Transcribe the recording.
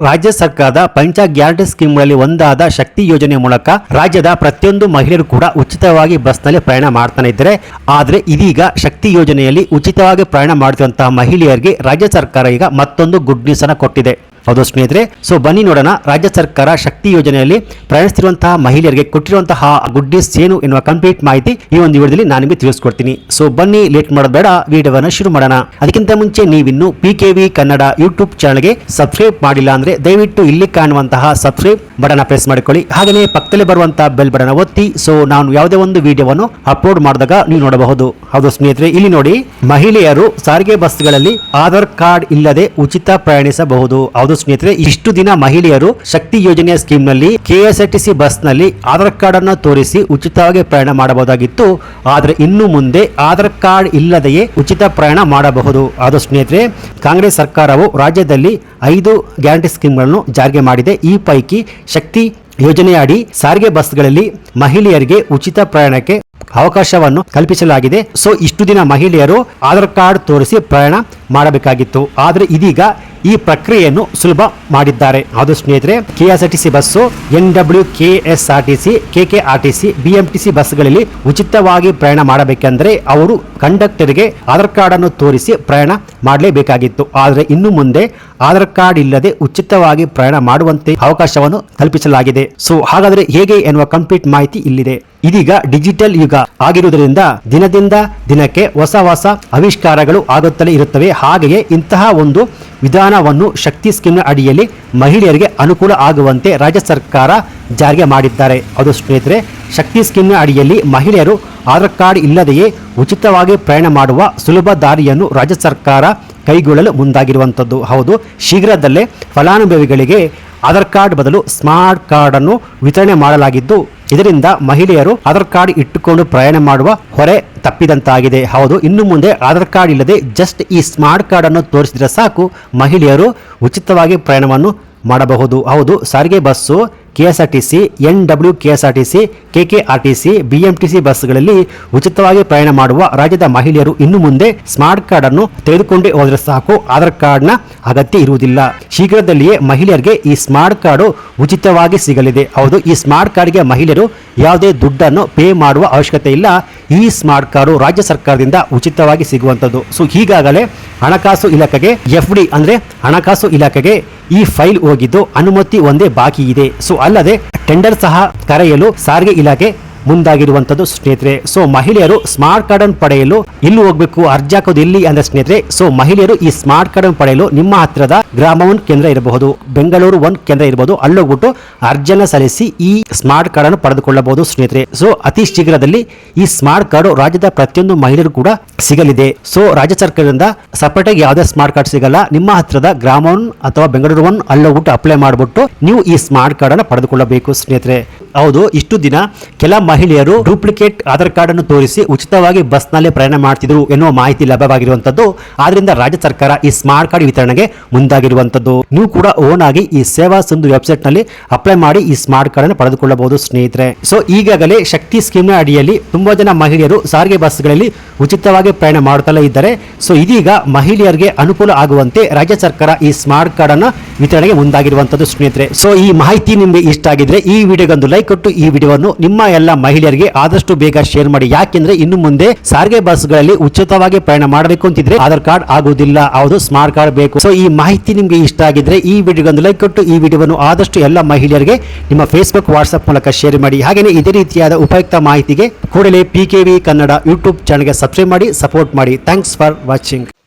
ರಾಜ್ಯ ಸರ್ಕಾರದ ಪಂಚ ಗ್ಯಾರಂಟಿ ಸ್ಕೀಮ್ಗಳಲ್ಲಿ ಒಂದಾದ ಶಕ್ತಿ ಯೋಜನೆ ಮೂಲಕ ರಾಜ್ಯದ ಪ್ರತಿಯೊಂದು ಮಹಿಳೆಯರು ಕೂಡ ಉಚಿತವಾಗಿ ಬಸ್ನಲ್ಲಿ ಪ್ರಯಾಣ ಮಾಡ್ತಾನೆ ಇದ್ದರೆ. ಆದರೆ ಇದೀಗ ಶಕ್ತಿ ಯೋಜನೆಯಲ್ಲಿ ಉಚಿತವಾಗಿ ಪ್ರಯಾಣ ಮಾಡುತ್ತಿರುವಂತಹ ಮಹಿಳೆಯರಿಗೆ ರಾಜ್ಯ ಸರ್ಕಾರ ಈಗ ಮತ್ತೊಂದು ಗುಡ್ ನ್ಯೂಸ್ ಅನ್ನು ಕೊಟ್ಟಿದೆ. ಹೌದು ಸ್ನೇಹಿತರೆ. ಸೊ ಬನ್ನಿ ನೋಡೋಣ. ರಾಜ್ಯ ಸರ್ಕಾರ ಶಕ್ತಿ ಯೋಜನೆಯಲ್ಲಿ ಪ್ರಯಾಣಿಸುತ್ತಿರುವಂತಹ ಮಹಿಳೆಯರಿಗೆ ಕೊಟ್ಟಿರುವಂತಹ ಗುಡ್ ನ್ಯೂಸ್ ಏನು ಎನ್ನುವ ಕಂಪ್ಲೀಟ್ ಮಾಹಿತಿ ಈ ಒಂದು ವಿಡಿಯೋದಲ್ಲಿ ನಾನು ನಿಮಗೆ ತಿಳಿಸ್ಕೊಡ್ತೀನಿ. ಸೊ ಬನ್ನಿ, ಲೇಟ್ ಮಾಡೋದು ಬೇಡ. ವಿಡಿಯೋವನ್ನು ಶುರು ಮಾಡೋಣ. ಅದಕ್ಕಿಂತ ಮುಂಚೆ ನೀವಿನ್ನು P K V Kannada YouTube ಚಾನಲ್ಗೆ ಸಬ್ಸ್ಕ್ರೈಬ್ ಮಾಡಿಲ್ಲ ಅಂದ್ರೆ ದಯವಿಟ್ಟು ಇಲ್ಲಿ ಕಾಣುವಂತಹ ಸಬ್ಸ್ಕ್ರೈಬ್ ಬಟನ್ ಪ್ರೆಸ್ ಮಾಡಿಕೊಳ್ಳಿ. ಹಾಗೆಯೇ ಪಕ್ಕದಲ್ಲಿ ಬರುವಂತಹ ಬೆಲ್ ಬಟನ್ ಒತ್ತಿ. ಸೊ ನಾನು ಯಾವುದೇ ಒಂದು ವಿಡಿಯೋವನ್ನು ಅಪ್ಲೋಡ್ ಮಾಡಿದಾಗ ನೀವು ನೋಡಬಹುದು. ಹೌದು ಸ್ನೇಹಿತರೆ, ಇಲ್ಲಿ ನೋಡಿ. ಮಹಿಳೆಯರು ಸಾರಿಗೆ ಬಸ್ಗಳಲ್ಲಿ ಆಧಾರ್ ಕಾರ್ಡ್ ಇಲ್ಲದೆ ಉಚಿತ ಪ್ರಯಾಣಿಸಬಹುದು. ಹೌದು ಸ್ನೇಹಿತರೆ, ಇಷ್ಟು ದಿನ ಮಹಿಳೆಯರು ಶಕ್ತಿ ಯೋಜನೆಯ ಸ್ಕೀಮ್ನಲ್ಲಿ ಕೆಎಸ್ಆರ್ಟಿಸಿ ಬಸ್ನಲ್ಲಿ ಆಧಾರ್ ಕಾರ್ಡ್ ಅನ್ನು ತೋರಿಸಿ ಉಚಿತವಾಗಿ ಪ್ರಯಾಣ ಮಾಡಬಹುದಾಗಿತ್ತು. ಆದರೆ ಇನ್ನು ಮುಂದೆ ಆಧಾರ್ ಕಾರ್ಡ್ ಇಲ್ಲದೆಯೇ ಉಚಿತ ಪ್ರಯಾಣ ಮಾಡಬಹುದು. ಅದು ಸ್ನೇಹಿತರೆ, ಕಾಂಗ್ರೆಸ್ ಸರ್ಕಾರವು ರಾಜ್ಯದಲ್ಲಿ ಐದು ಗ್ಯಾರಂಟಿ ಸ್ಕೀಮ್ಗಳನ್ನು ಜಾರಿಗೆ ಮಾಡಿದೆ. ಈ ಪೈಕಿ ಶಕ್ತಿ ಯೋಜನೆಯ ಅಡಿ ಸಾರಿಗೆ ಬಸ್ಗಳಲ್ಲಿ ಮಹಿಳೆಯರಿಗೆ ಉಚಿತ ಪ್ರಯಾಣಕ್ಕೆ ಅವಕಾಶವನ್ನು ಕಲ್ಪಿಸಲಾಗಿದೆ. ಸೊ ಇಷ್ಟು ದಿನ ಮಹಿಳೆಯರು ಆಧಾರ್ ಕಾರ್ಡ್ ತೋರಿಸಿ ಪ್ರಯಾಣ ಮಾಡಬೇಕಾಗಿತ್ತು. ಆದರೆ ಇದೀಗ ಈ ಪ್ರಕ್ರಿಯೆಯನ್ನು ಸುಲಭ ಮಾಡಿದ್ದಾರೆ. ಅದು ಸ್ನೇಹಿತರೆ, KSRTC bus, N W K S R T C, K R T C, B M T C ಬಸ್ಗಳಲ್ಲಿ ಉಚಿತವಾಗಿ ಪ್ರಯಾಣ ಮಾಡಬೇಕೆಂದರೆ ಅವರು ಕಂಡಕ್ಟರ್ಗೆ ಆಧಾರ್ ಕಾರ್ಡ್ ಅನ್ನು ತೋರಿಸಿ ಪ್ರಯಾಣ ಮಾಡಲೇಬೇಕಾಗಿತ್ತು. ಆದರೆ ಇನ್ನು ಮುಂದೆ ಆಧಾರ್ ಕಾರ್ಡ್ ಇಲ್ಲದೆ ಉಚಿತವಾಗಿ ಪ್ರಯಾಣ ಮಾಡುವಂತೆ ಅವಕಾಶವನ್ನು ಕಲ್ಪಿಸಲಾಗಿದೆ. ಸೊ ಹಾಗಾದರೆ ಹೇಗೆ ಎನ್ನುವ ಕಂಪ್ಲೀಟ್ ಮಾಹಿತಿ ಇಲ್ಲಿದೆ. ಇದೀಗ ಡಿಜಿಟಲ್ ಯುಗ ಆಗಿರುವುದರಿಂದ ದಿನದಿಂದ ದಿನಕ್ಕೆ ಹೊಸ ಹೊಸ ಆವಿಷ್ಕಾರಗಳು ಆಗುತ್ತಲೇ ಇರುತ್ತವೆ. ಹಾಗೆಯೇ ಇಂತಹ ಒಂದು ವಿಧಾನವನ್ನು ಶಕ್ತಿ ಸ್ಕೀಮ್ನ ಅಡಿಯಲ್ಲಿ ಮಹಿಳೆಯರಿಗೆ ಅನುಕೂಲ ಆಗುವಂತೆ ರಾಜ್ಯ ಸರ್ಕಾರ ಜಾರಿಗೆ ಮಾಡಿದ್ದಾರೆ. ಅದು ಸ್ನೇಹಿತರೆ, ಶಕ್ತಿ ಸ್ಕೀಮ್ನ ಅಡಿಯಲ್ಲಿ ಮಹಿಳೆಯರು ಆಧಾರ್ ಕಾರ್ಡ್ ಇಲ್ಲದೆಯೇ ಉಚಿತವಾಗಿ ಪ್ರಯಾಣ ಮಾಡುವ ಸುಲಭ ದಾರಿಯನ್ನು ರಾಜ್ಯ ಸರ್ಕಾರ ಕೈಗೊಳ್ಳಲು ಮುಂದಾಗಿರುವಂಥದ್ದು. ಹೌದು, ಶೀಘ್ರದಲ್ಲೇ ಫಲಾನುಭವಿಗಳಿಗೆ ಆಧಾರ್ ಕಾರ್ಡ್ ಬದಲು ಸ್ಮಾರ್ಟ್ ಕಾರ್ಡನ್ನು ವಿತರಣೆ ಮಾಡಲಾಗಿದ್ದು ಇದರಿಂದ ಮಹಿಳೆಯರು ಆಧಾರ್ ಕಾರ್ಡ್ ಇಟ್ಟುಕೊಂಡು ಪ್ರಯಾಣ ಮಾಡುವ ಹೊರೆ ತಪ್ಪಿದಂತಾಗಿದೆ. ಹೌದು, ಇನ್ನು ಮುಂದೆ ಆಧಾರ್ ಕಾರ್ಡ್ ಇಲ್ಲದೆ ಜಸ್ಟ್ ಈ ಸ್ಮಾರ್ಟ್ ಕಾರ್ಡ್ ಅನ್ನು ತೋರಿಸಿದರೆ ಸಾಕು ಮಹಿಳೆಯರು ಉಚಿತವಾಗಿ ಪ್ರಯಾಣವನ್ನು ಮಾಡಬಹುದು. ಹೌದು, ಸಾರಿಗೆ bus K S R T C N W KSRTC S R T C K K R T C B M ಬಸ್ಗಳಲ್ಲಿ ಉಚಿತವಾಗಿ ಪ್ರಯಾಣ ಮಾಡುವ ರಾಜ್ಯದ ಮಹಿಳೆಯರು ಇನ್ನು ಮುಂದೆ ಸ್ಮಾರ್ಟ್ ಕಾರ್ಡ್ ಅನ್ನು ತೆಗೆದುಕೊಂಡೇ ಹೋದರೆ ಸಾಕು. ಆಧಾರ್ ಕಾರ್ಡ್ನ ಅಗತ್ಯ ಇರುವುದಿಲ್ಲ. ಶೀಘ್ರದಲ್ಲಿಯೇ ಮಹಿಳೆಯರಿಗೆ ಈ ಸ್ಮಾರ್ಟ್ ಕಾರ್ಡು ಉಚಿತವಾಗಿ ಸಿಗಲಿದೆ. ಹೌದು, ಈ ಸ್ಮಾರ್ಟ್ ಕಾರ್ಡ್ಗೆ ಮಹಿಳೆಯರು ಯಾವುದೇ ದುಡ್ಡನ್ನು ಪೇ ಮಾಡುವ ಅವಶ್ಯಕತೆ ಇಲ್ಲ. ಈ ಸ್ಮಾರ್ಟ್ ಕಾರ್ಡು ರಾಜ್ಯ ಸರ್ಕಾರದಿಂದ ಉಚಿತವಾಗಿ ಸಿಗುವಂಥದ್ದು. ಸೊ ಈಗಾಗಲೇ ಹಣಕಾಸು ಇಲಾಖೆಗೆ, ಎಫ್ ಡಿ ಅಂದ್ರೆ ಹಣಕಾಸು ಇಲಾಖೆಗೆ ಈ ಫೈಲ್ ಹೋಗಿದ್ದು ಅನುಮತಿ ಒಂದೇ ಬಾಕಿ ಇದೆ. ಸೊ ಅಲ್ಲದೆ ಟೆಂಡರ್ ಸಹ ಕರೆಯಲು ಸಾರಿಗೆ ಇಲಾಖೆ ಮುಂದಾಗಿರುವಂಥದ್ದು ಸ್ನೇಹಿತರೆ. ಸೊ ಮಹಿಳೆಯರು ಸ್ಮಾರ್ಟ್ ಕಾರ್ಡ್ ಅನ್ನು ಪಡೆಯಲು ಇಲ್ಲಿ ಹೋಗ್ಬೇಕು, ಅರ್ಜಿ ಹಾಕೋದು ಇಲ್ಲಿ ಅಂದ್ರೆ ಸ್ನೇಹಿತರೆ ಸೊ ಮಹಿಳೆಯರು ಈ ಸ್ಮಾರ್ಟ್ ಕಾರ್ಡ್ ಅನ್ನು ಪಡೆಯಲು ನಿಮ್ಮ ಹತ್ತಿರದ ಗ್ರಾಮ ಒನ್ ಕೇಂದ್ರ ಇರಬಹುದು, ಬೆಂಗಳೂರು ಒನ್ ಕೇಂದ್ರ ಇರಬಹುದು, ಅಲ್ಲೋಗ್ಬಿಟ್ಟು ಅರ್ಜಿಯನ್ನು ಸಲ್ಲಿಸಿ ಈ ಸ್ಮಾರ್ಟ್ ಕಾರ್ಡ್ ಅನ್ನು ಪಡೆದುಕೊಳ್ಳಬಹುದು ಸ್ನೇಹಿತರೆ. ಸೊ ಅತಿ ಶೀಘ್ರದಲ್ಲಿ ಈ ಸ್ಮಾರ್ಟ್ ಕಾರ್ಡ್ ರಾಜ್ಯದ ಪ್ರತಿಯೊಂದು ಮಹಿಳೆಯರು ಕೂಡ ಸಿಗಲಿದೆ. ಸೊ ರಾಜ್ಯ ಸರ್ಕಾರದಿಂದ ಸಪರೇಟ್ ಆಗಿ ಯಾವುದೇ ಸ್ಮಾರ್ಟ್ ಕಾರ್ಡ್ ಸಿಗಲ್ಲ. ನಿಮ್ಮ ಹತ್ತಿರದ ಗ್ರಾಮ ಅಥವಾ ಬೆಂಗಳೂರು ಒನ್ ಅಲ್ಲೋಗ್ಬಿಟ್ಟು ಅಪ್ಲೈ ಮಾಡಿಬಿಟ್ಟು ನೀವು ಈ ಸ್ಮಾರ್ಟ್ ಕಾರ್ಡ್ ಅನ್ನು ಪಡೆದುಕೊಳ್ಳಬೇಕು ಸ್ನೇಹಿತರೆ. ಹೌದು, ಇಷ್ಟು ದಿನ ಕೆಲ ಮಹಿಳೆಯರು ಡೂಪ್ಲಿಕೇಟ್ ಆಧಾರ್ ಕಾರ್ಡ್ ಅನ್ನು ತೋರಿಸಿ ಉಚಿತವಾಗಿ ಬಸ್ನಲ್ಲಿ ಪ್ರಯಾಣ ಮಾಡ್ತಿದ್ರು ಎನ್ನುವ ಮಾಹಿತಿ ಲಭ್ಯವಾಗಿರುವಂತದ್ದು. ಆದ್ರಿಂದ ರಾಜ್ಯ ಸರ್ಕಾರ ಈ ಸ್ಮಾರ್ಟ್ ಕಾರ್ಡ್ ವಿತರಣೆಗೆ ಮುಂದಾಗಿರುವಂತದ್ದು. ನೀವು ಕೂಡ ಓನ್ ಆಗಿ ಈ ಸೇವಾ ಸಿಂಧು ವೆಬ್ಸೈಟ್ನಲ್ಲಿ ಅಪ್ಲೈ ಮಾಡಿ ಈ ಸ್ಮಾರ್ಟ್ ಕಾರ್ಡ್ ಅನ್ನು ಪಡೆದುಕೊಳ್ಳಬಹುದು ಸ್ನೇಹಿತರೆ. ಸೊ, ಈಗಾಗಲೇ ಶಕ್ತಿ ಸ್ಕೀಮ್ನ ಅಡಿಯಲ್ಲಿ ತುಂಬಾ ಜನ ಮಹಿಳೆಯರು ಸಾರಿಗೆ ಬಸ್ಗಳಲ್ಲಿ ಉಚಿತವಾಗಿ ಪ್ರಯಾಣ ಮಾಡುತ್ತಲೇ ಇದ್ದಾರೆ. ಸೊ, ಇದೀಗ ಮಹಿಳೆಯರಿಗೆ ಅನುಕೂಲ ಆಗುವಂತೆ ರಾಜ್ಯ ಸರ್ಕಾರ ಈ ಸ್ಮಾರ್ಟ್ ಕಾರ್ಡ್ ಅನ್ನು ವಿತರಣೆಗೆ ಮುಂದಾಗಿರುವಂತದ್ದು ಸ್ನೇಹಿತರೆ. ಸೊ, ಈ ಮಾಹಿತಿ ನಿಮಗೆ ಇಷ್ಟ ಆಗಿದ್ರೆ ಈ ವಿಡಿಯೋಗೊಂದು ಲೈಕ್ ಕೊಟ್ಟು ಈ ವಿಡಿಯೋವನ್ನು ನಿಮ್ಮ ಎಲ್ಲ ಮಹಿಳೆಯರಿಗೆ ಆದಷ್ಟು ಬೇಗ ಶೇರ್ ಮಾಡಿ. ಯಾಕೆಂದ್ರೆ ಇನ್ನು ಮುಂದೆ ಸಾರಿಗೆ ಬಸ್ಗಳಲ್ಲಿ ಉಚಿತವಾಗಿ ಪ್ರಯಾಣ ಮಾಡಬೇಕು ಅಂತಿದ್ರೆ ಆಧಾರ್ ಕಾರ್ಡ್ ಆಗುವುದಿಲ್ಲ. ಹೌದು, ಸ್ಮಾರ್ಟ್ ಕಾರ್ಡ್ ಬೇಕು. ಸೊ ಈ ಮಾಹಿತಿ ನಿಮಗೆ ಇಷ್ಟ ಆಗಿದ್ರೆ ಈ ವಿಡಿಯೋಗೊಂದು ಲೈಕ್ ಕೊಟ್ಟು ಈ ವಿಡಿಯೋವನ್ನು ಆದಷ್ಟು ಎಲ್ಲ ಮಹಿಳೆಯರಿಗೆ ನಿಮ್ಮ ಫೇಸ್ಬುಕ್ ವಾಟ್ಸ್ಆಪ್ ಮೂಲಕ ಶೇರ್ ಮಾಡಿ. ಹಾಗೆಯೇ ಇದೇ ರೀತಿಯಾದ ಉಪಯುಕ್ತ ಮಾಹಿತಿಗೆ ಕೂಡಲೇ ಪಿ ಕನ್ನಡ ಯೂಟ್ಯೂಬ್ ಚಾನಲ್ಗೆ ಸಬ್ಸ್ಕ್ರೈಬ್ ಮಾಡಿ ಸಪೋರ್ಟ್ ಮಾಡಿ. Thanks for watching